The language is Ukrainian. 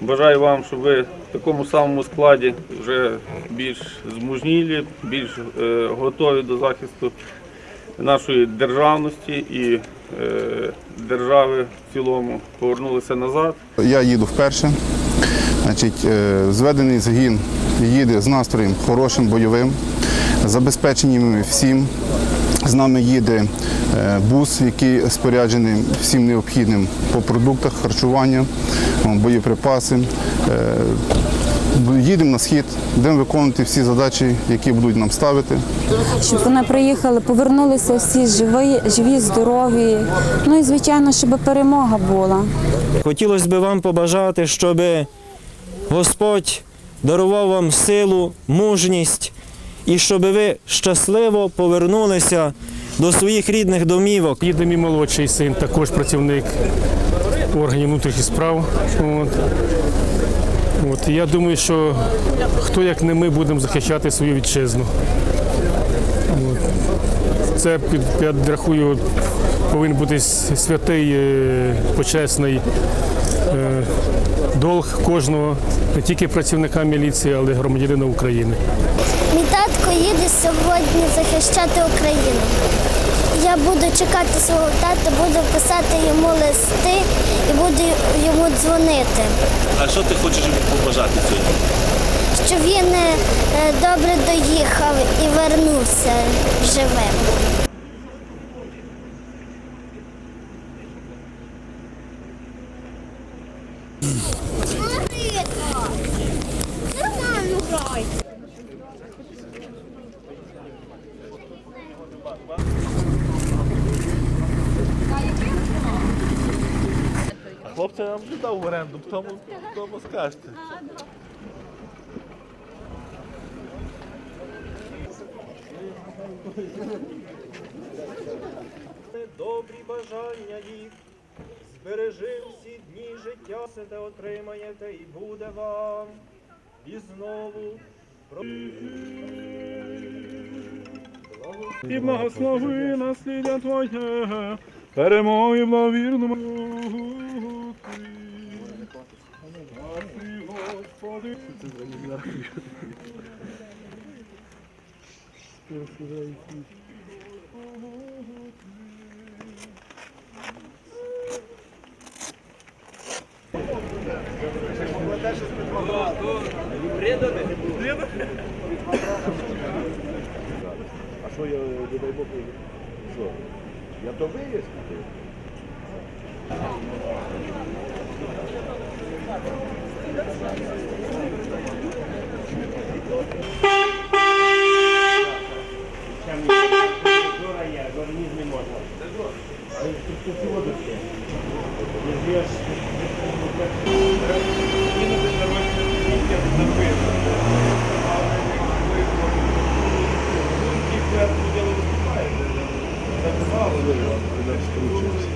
Бажаю вам, щоб ви в такому самому складі вже більш змужнілі, більш е, готові до захисту нашої державності і е, держави в цілому повернулися назад. Я їду вперше. Значить, е, зведений загін їде з настроєм хорошим, бойовим, забезпечені всім. З нами їде е, бус, який споряджений всім необхідним по продуктах харчування, боєприпаси. Е, Їдемо на схід, будемо виконувати всі задачі, які будуть нам ставити. щоб вони приїхали, повернулися всі живі, живі, здорові. Ну і звичайно, щоб перемога була. Хотілося б вам побажати, щоб Господь дарував вам силу, мужність і щоб ви щасливо повернулися до своїх рідних домівок. Їде мій молодший син, також працівник органів внутрішніх справ. От. От. Я думаю, що хто як не ми будемо захищати свою вітчизну. От. Це під, підрахую, повинен бути святий, е, почесний е, долг кожного, не тільки працівника міліції, але й громадянина України. Мій татко їде сьогодні захищати Україну. Я буду чекати свого тата, буду писати йому листи і буду йому дзвонити, А що ти хочеш йому побажати сьогодні? щоб він е, добре доїхав і вернувся живим. Хлопця я вже дав в оренду, тому, тому скажете. Добрі бажання їх, збережи всі дні життя, все те отримаєте і буде вам. І знову І благослови наслідя Твоє, перемоги в лавірному Господи. А що я, не дай Бог, що? Я то вияснити. Записали, ви скручуєтесь.